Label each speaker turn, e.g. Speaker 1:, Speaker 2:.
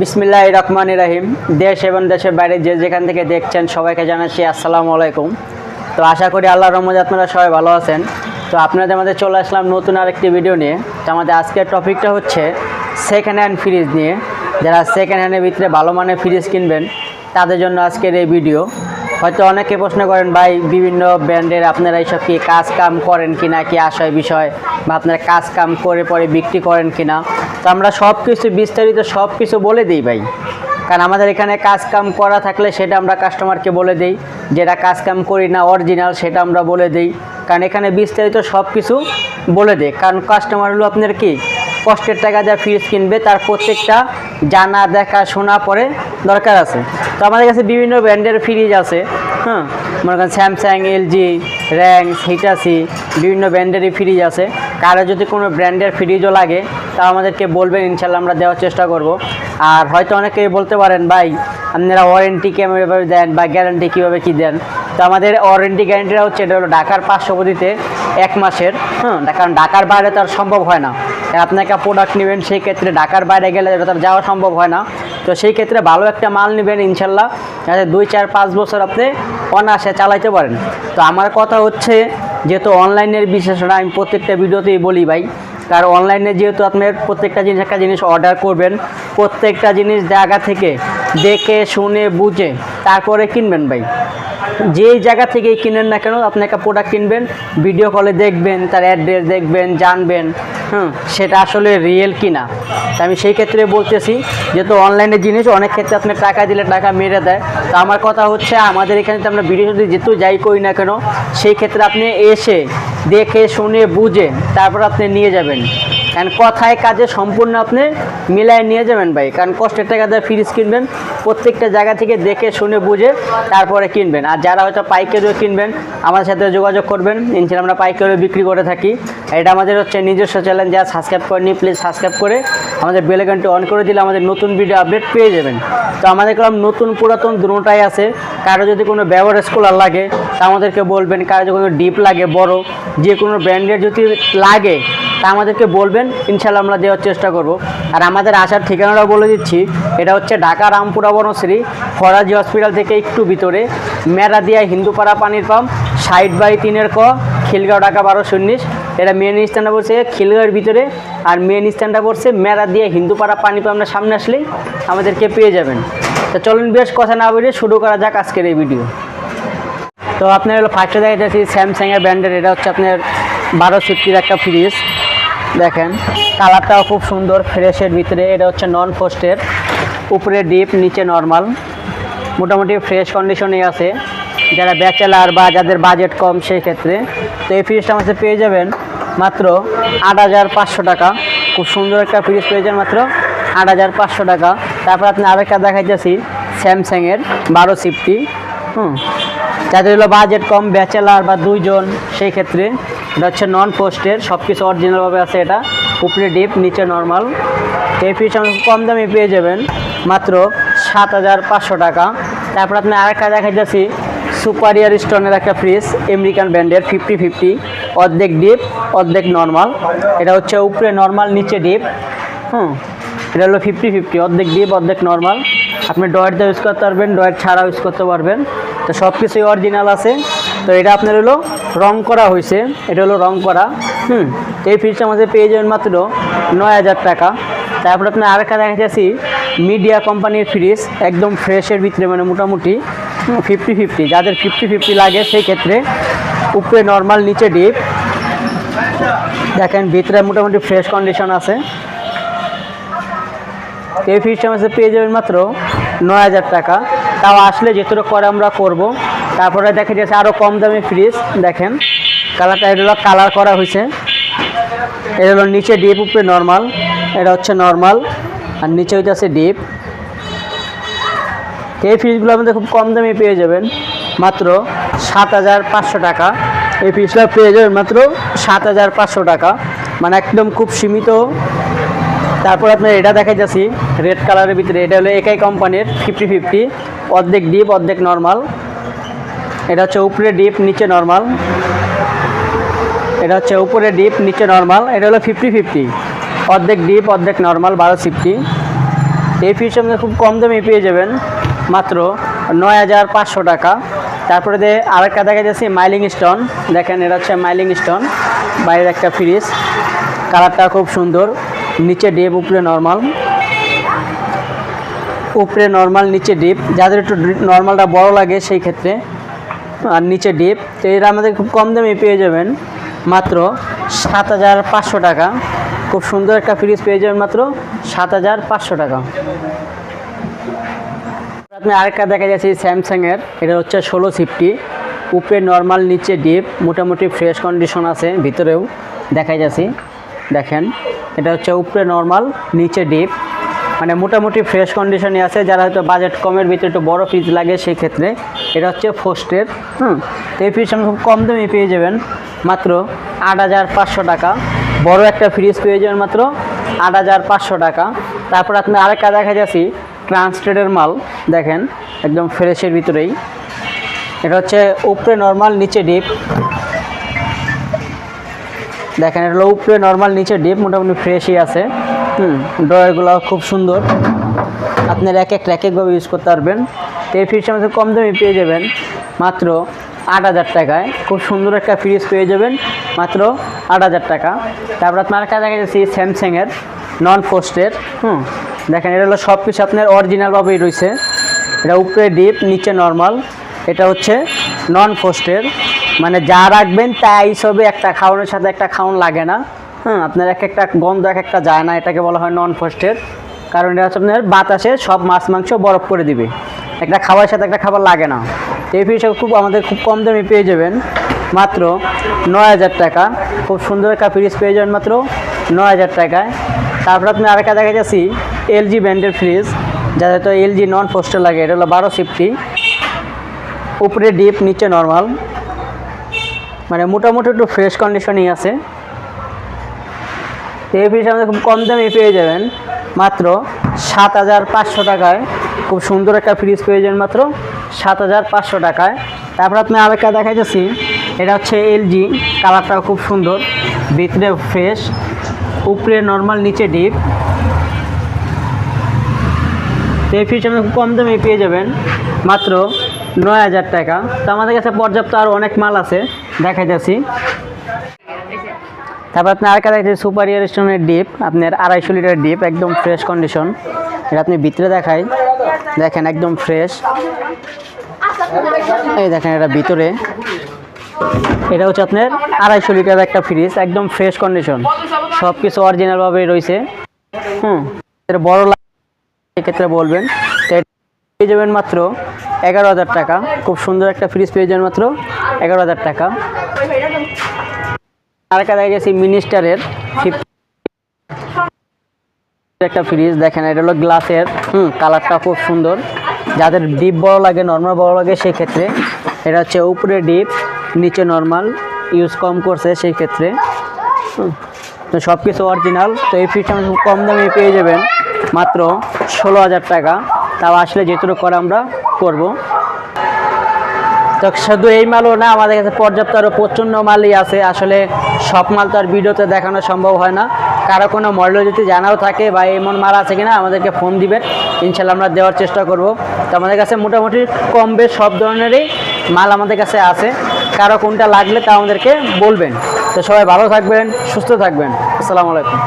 Speaker 1: বিসমিল্লাহ রহমান রাহিম। দেশ এবং দেশের বাইরে যে যেখান থেকে দেখছেন সবাইকে জানাচ্ছি আসসালামু আলাইকুম। তো আশা করি আল্লাহ রহমদ আপনারা সবাই ভালো আছেন। তো আপনাদের আমাদের চলে আসলাম নতুন আরেকটি ভিডিও নিয়ে। তো আমাদের আজকের টপিকটা হচ্ছে সেকেন্ড হ্যান্ড ফ্রিজ নিয়ে। যারা সেকেন্ড হ্যান্ডের ভিতরে ভালো মানের ফ্রিজ কিনবেন, তাদের জন্য আজকের এই ভিডিও হয়তো অনেকে প্রশ্ন করেন, ভাই, বিভিন্ন ব্র্যান্ডের আপনারা এইসব কি কাজ কাম করেন কিনা? কি আশয় বিষয় বা আপনারা কাজ কাম করে পরে বিক্রি করেন কিনা? তো আমরা সব কিছু বিস্তারিত সব কিছু বলে দিই ভাই। কারণ আমাদের এখানে কাজ কাম করা থাকলে সেটা আমরা কাস্টমারকে বলে দিই। যেটা কাজ কাম করি না অরিজিনাল সেটা আমরা বলে দিই। কারণ এখানে বিস্তারিত সব কিছু বলে দিই। কারণ কাস্টমার হলো আপনার কি? কষ্টের টাকা যা ফ্রিজ কিনবে, তার প্রত্যেকটা জানা, দেখা, শোনা পরে দরকার আছে। তো আমাদের কাছে বিভিন্ন ব্র্যান্ডের ফ্রিজ আছে হ্যাঁ? মনে করেন স্যামসাং এলজি র্যাংস হিটাসি বিভিন্ন ব্র্যান্ডেরই ফ্রিজ আছে। কারও যদি কোনো ব্র্যান্ডের ফ্রিজও লাগে তা আমাদেরকে বলবেন, ইনশাল্লাহ আমরা দেওয়ার চেষ্টা করব। আর হয়তো অনেকেই বলতে পারেন, ভাই, আপনারা ওয়ারেন্টি কীভাবে দেন বা গ্যারান্টি কীভাবে কী দেন? তো আমাদের ওয়ারেন্টি গ্যারান্টিটা হচ্ছে, এটা হলো ঢাকার পার্শ্ববর্তীতে এক মাসের হ্যাঁ কারণ ঢাকার বাইরে তো আর সম্ভব হয় না। আপনাকে প্রোডাক্ট নেবেন, সেই ক্ষেত্রে ঢাকার বাইরে গেলে এটা তার যাওয়া সম্ভব হয় না। তো সেই ক্ষেত্রে ভালো একটা মাল নেবেন, ইনশাল্লাহ। যাতে দুই, চার, পাঁচ বছর আপনি অনায়াসে চালাইতে পারেন। তো আমার কথা হচ্ছে, যেহেতু অনলাইনের বিশেষণ, আমি প্রত্যেকটা ভিডিওতেই বলি ভাই, কারণ অনলাইনে যেহেতু আপনার প্রত্যেকটা জিনিস, একটা জিনিস অর্ডার করবেন, প্রত্যেকটা জিনিস জায়গা থেকে দেখে, শুনে, বুঝে, তারপরে কিনবেন ভাই। যেই জায়গা থেকেই কিনেন না কেন, আপনি একটা প্রোডাক্ট কিনবেন ভিডিও কলে দেখবেন, তার অ্যাড্রেস দেখবেন, জানবেন, হুম, সেটা আসলে রিয়েল কিনা। তা আমি সেই ক্ষেত্রে বলতেছি, যেহেতু অনলাইনে জিনিস, অনেক ক্ষেত্রে আপনি টাকা দিলে টাকা মেরে দেয়। তো আমার কথা হচ্ছে, আমাদের এখানে তো আমরা ভিডিও যদি যেহেতু যাই করি না কেন, সেই ক্ষেত্রে আপনি এসে দেখে, শুনে, বুঝে, তারপর আপনি নিয়ে যাবেন। কারণ কথায় কাজে সম্পূর্ণ আপনি মিলায় নিয়ে যাবেন ভাই। কারণ কষ্টের টাকা দিয়ে ফ্রিজ কিনবেন, প্রত্যেকটা জায়গা থেকে দেখে, শুনে, বুঝে, তারপরে কিনবেন। আর যারা হয়তো পাইকারিও কিনবেন আমাদের সাথে যোগাযোগ করবেন। ইনশাল্লাহ আমরা পাইকারিও বিক্রি করে থাকি। এটা আমাদের হচ্ছে নিজস্ব চ্যানেল যা সাবস্ক্রাইব করেনি প্লিজ সাবস্ক্রাইব করে আমাদের বেলেগানটি অন করে দিলে আমাদের নতুন ভিডিও আপডেট পেয়ে যাবেন। তো আমাদের কালাম নতুন পুরাতন দুটোটাই আছে। কারও যদি কোনো ব্যবহার স্কুলার লাগে তা আমাদেরকে বলবেন কারও কোনো ডিপ লাগে, বড় যে কোনো ব্র্যান্ডের যদি লাগে, তা আমাদেরকে বলবেন, ইনশাল্লাহ আমরা দেওয়ার চেষ্টা করব। আর আমাদের আসার ঠিকানাটা বলে দিচ্ছি, এটা হচ্ছে ঢাকা রামপুরা বনশ্রী, ফরাজি হসপিটাল থেকে একটু ভিতরে, মেরাদিয়া হিন্দুপাড়া পানির পাম্প, সাইড বাই তিনের ক, খিলগাঁও ঢাকা বারোশো উনিশ এটা মেন স্ট্যান্ডটা পড়ছে খিলগাঁওয়ের ভিতরে, আর মেন স্ট্যান্ডটা পড়ছে মেরাদিয়া হিন্দুপাড়া পানি পাম্পের সামনে আসলেই আমাদেরকে পেয়ে যাবেন। তো চলুন, বেশ কথা না বলে শুরু করা যাক আজকের এই ভিডিও তো আপনার হলো ফার্স্টে দেখা যাচ্ছে স্যামসাংয়ের ব্র্যান্ডের এটা হচ্ছে আপনার বারো সিফটির একটা ফ্রিজ দেখেন কালারটাও খুব সুন্দর ফ্রেশের ভিতরে, এটা হচ্ছে নন ফোস্টের উপরে ডিপ নিচে নর্মাল মোটামুটি ফ্রেশ কন্ডিশনে আছে। যারা ব্যাচেলার বা যাদের বাজেট কম সেই ক্ষেত্রে। তো এই ফ্রিজটা আমাদের পেয়ে যাবেন মাত্র আট হাজার পাঁচশো টাকা। খুব সুন্দর একটা ফ্রিজ পেয়ে যাবেন মাত্র আট হাজার পাঁচশো টাকা। তারপর আপনি আরেকটা দেখাইতেছি স্যামসাংয়ের বারো সিফটি হুম যাদের হলো বাজেট কম ব্যাচেলার বা দুইজন, সেই ক্ষেত্রে এটা হচ্ছে নন পোস্টের সব কিছু অরিজিনালভাবে আছে এটা। উপরে ডিপ নিচে নর্মাল এই আমাকে কম দামে পেয়ে যাবেন মাত্র সাত হাজার পাঁচশো টাকা। তারপর আপনি আরেকটা দেখাইতেছি সুপারিয়ার স্টোনের একটা ফ্রিজ আমেরিকান ব্র্যান্ডের ফিফটি ফিফটি অর্ধেক ডিপ অর্ধেক নর্মাল এটা হচ্ছে উপরে নর্মাল নিচে ডিপ হুম, এটা হলো ফিফটি ফিফটি অর্ধেক ডিপ অর্ধেক নর্মাল আপনি ডয়েট দিয়ে ইউজ করতে পারবেন, ডয়েট ছাড়াও ইউজ করতে পারবেন। তো সব কিছুই অরিজিনাল আছে। তো এটা আপনার হলো রং করা হয়েছে। এটা হলো রং করা। হুম, এই ফ্রিজটা আমাদের পেয়ে যাবেন মাত্র নয় হাজার টাকা। তারপর আপনি আরেকটা দেখা যাচ্ছি মিডিয়া কোম্পানির ফ্রিজ একদম ফ্রেশের ভিতরে মানে মোটামুটি ফিফটি ফিফটি যাদের ফিফটি ফিফটি লাগে সেই ক্ষেত্রে উপরে নর্মাল নিচে ডিপ দেখেন, ভিতরে মোটামুটি ফ্রেশ কন্ডিশন আছে। এই ফ্রিজটা আমাদের পেয়ে যাবেন মাত্র নয় হাজার টাকা। তাও আসলে যেটুকু করে আমরা করব। তারপরে দেখা যাচ্ছে আরও কম দামি ফ্রিজ দেখেন। কালারটা, এটা কালার করা হয়েছে। এটা হলো নিচে ডিপ উপরে নর্মাল এটা হচ্ছে নর্মাল আর নিচে হইতে আছে ডিপ এই ফ্রিজগুলো আমাদের খুব কম দামে পেয়ে যাবেন, মাত্র সাত হাজার পাঁচশো টাকা। এই ফ্রিজটা পেয়ে যাবেন মাত্র সাত হাজার পাঁচশো টাকা। মানে একদম খুব সীমিত। তারপর আপনার এটা দেখাই যাচ্ছি রেড কালারের ভিতরে। এটা হলো একাই কোম্পানির ফিফটি ফিফটি অর্ধেক ডিপ অর্ধেক নর্মাল এটা হচ্ছে উপরে ডিপ নিচে নর্মাল এটা হচ্ছে উপরে ডিপ নিচে নর্মাল এটা হলো ফিফটি ফিফটি অর্ধেক ডিপ অর্ধেক নর্মাল বারো ফিফটি এই ফ্রিজটা আমাদের খুব কম দামে পেয়ে যাবেন। মাত্র নয় হাজার পাঁচশো টাকা। তারপরে দিয়ে আরেকটা দেখা যাচ্ছে মাইলিং স্টোন দেখেন, এটা হচ্ছে মাইলিং স্টোন বাইরের একটা ফ্রিজ কালারটা খুব সুন্দর। নিচে ডেপ উপরে নর্মাল উপরে নর্মাল নিচে ডিপ যাদের একটু নর্মালটা বড় লাগে সেই ক্ষেত্রে, আর নিচে ডিপ তো এরা আমাদের খুব কম দামে পেয়ে যাবেন মাত্র সাত হাজার পাঁচশো টাকা। খুব সুন্দর একটা ফ্রিজ পেয়ে যাবেন মাত্র সাত হাজার পাঁচশো টাকা। আপনি আরেকটা দেখা যাচ্ছে স্যামসাংয়ের এটা হচ্ছে ষোলো ফিফটি উপরে নর্মাল নিচে ডিপ মোটামুটি ফ্রেশ কন্ডিশন আছে ভিতরেও। দেখা যাচ্ছে। দেখেন, এটা হচ্ছে উপরে নর্মাল নিচে ডিপ মানে মোটামুটি ফ্রেশ কন্ডিশনে আছে। যারা হয়তো বাজেট কমের ভিতরে একটু বড় ফ্রিজ লাগে সেই ক্ষেত্রে এটা হচ্ছে ফোস্টের হুম? তো এই ফ্রিজ খুব কম দামে পেয়ে যাবেন। মাত্র আট হাজার পাঁচশো টাকা। বড় একটা ফ্রিজ পেয়ে যাবেন মাত্র আট হাজার পাঁচশো টাকা। তারপর আপনি আরেকটা দেখা যাচ্ছি ট্রান্সটেডের মাল। দেখেন, একদম ফ্রেশের ভিতরেই। এটা হচ্ছে উপরে নর্মাল নিচে ডিপ দেখেন, এটা হলো উপরে নর্মাল নিচে ডিপ মোটামুটি ফ্রেশই আছে। হুম, ড্রয়ারগুলো খুব সুন্দর। আপনার এক এক এক একভাবে ইউজ করতে পারবেন। তো এই ফ্রিজটা আমাদের কম দামে পেয়ে যাবেন মাত্র আট হাজার টাকায়। খুব সুন্দর একটা ফ্রিজ পেয়ে যাবেন মাত্র আট হাজার টাকা। তারপর আপনার কাছে দেখা যাচ্ছে স্যামসাংয়ের নন পোস্টের হুম, দেখেন এটা হলো সব কিছু আপনার অরিজিনালভাবেই রয়েছে। এটা উপরে ডিপ নিচে নর্মাল এটা হচ্ছে নন পোস্টের মানে যা রাখবেন তাই হিসেবে একটা খাওয়ানোর সাথে একটা খাওয়ান লাগে না। হ্যাঁ আপনার এক একটা গন্ধ এক একটা যায় না, এটাকে বলা হয় নন ফোস্টের কারণ এটা হচ্ছে আপনার বাতাসে সব মাছ, মাংস বরফ করে দিবে। একটা খাবারের সাথে একটা খাবার লাগে না। এই ফ্রিজটা খুব, আমাদের খুব কম দামে পেয়ে যাবেন। মাত্র নয় হাজার টাকা। খুব সুন্দর একটা ফ্রিজ পেয়ে যাবেন মাত্র নয় হাজার টাকায়। তারপর আপনি আরেকটা দেখা যাচ্ছি এলজি ব্র্যান্ডের ফ্রিজ। যাতে তো এলজি নন ফোস্টের লাগে, এটা হলো বারো সিফটি। উপরে ডিপ, নিচে নর্মাল। মানে মোটামুটি একটু ফ্রেশ কন্ডিশনই আছে। তো এই ফ্রিজ আমাদের খুব কম দামে পেয়ে যাবেন। মাত্র সাত হাজার পাঁচশো টাকায়। খুব সুন্দর একটা ফ্রিজ পেয়ে যাবেন মাত্র সাত হাজার পাঁচশো টাকায়। তারপর আপনি আরেকটা দেখাইতেছি। এটা হচ্ছে এলজি কালারটাও খুব সুন্দর। ভিতরে ফ্রেশ উপরে নর্মাল নিচে ডিপ তো এই ফ্রিজ আপনি খুব কম দামে পেয়ে যাবেন। মাত্র নয় হাজার টাকা। তো আমাদের কাছে পর্যাপ্ত আরও অনেক মাল আছে। দেখাই যাচ্ছি তারপর আপনি আরেকটা দেখছেন সুপার ইয়ার স্টোনের ডিপ, আপনার আড়াইশো লিটার ডিপ, একদম ফ্রেশ কন্ডিশন। এটা আপনি ভিতরে দেখাই। দেখেন একদম ফ্রেশ। এই দেখেন এটা ভিতরে। এটা হচ্ছে আপনার আড়াইশো লিটার একটা ফ্রিজ, একদম ফ্রেশ কন্ডিশন। সব কিছু অরিজিনালভাবে রয়েছে। হুম এটা বড় লাগে সেক্ষেত্রে বলবেন। পেয়ে যাবেন মাত্র এগারো হাজার টাকা। খুব সুন্দর একটা ফ্রিজ পেয়ে যাবেন মাত্র এগারো হাজার টাকা। আরেকটা দেখা গেছে মিনিস্টারের একটা ফ্রিজ দেখেন, এটা হলো গ্লাসের হুম কালারটা খুব সুন্দর। যাদের ডিপ বড় লাগে নর্মাল বড় লাগে সেই ক্ষেত্রে এটা হচ্ছে উপরে ডিপ নিচে নর্মাল ইউজ কম করছে সেই ক্ষেত্রে তো সব কিছু অরিজিনাল তো এই ফ্রিজটা খুব কম দামে পেয়ে যাবেন, মাত্র ষোলো হাজার টাকা। তাও আসলে যেটুকু করে আমরা করব। তো শুধু এই মালও না, আমাদের কাছে পর্যাপ্ত আরও প্রচণ্ড মালই আছে। আসলে সব মাল তো আর ভিডিওতে দেখানো সম্ভব হয় না। কারও কোনো মডেল যদি জানাও থাকে বা এমন মাল আছে কিনা, আমাদেরকে ফোন দিবেন। ইনশাল্লাহ আমরা দেওয়ার চেষ্টা করব। তো আমাদের কাছে মোটামুটি কম বেশ সব ধরনেরই মাল আমাদের কাছে আছে। কারও কোনটা লাগলে তা আমাদেরকে বলবেন। তো সবাই ভালো থাকবেন, সুস্থ থাকবেন। আসসালামু আলাইকুম।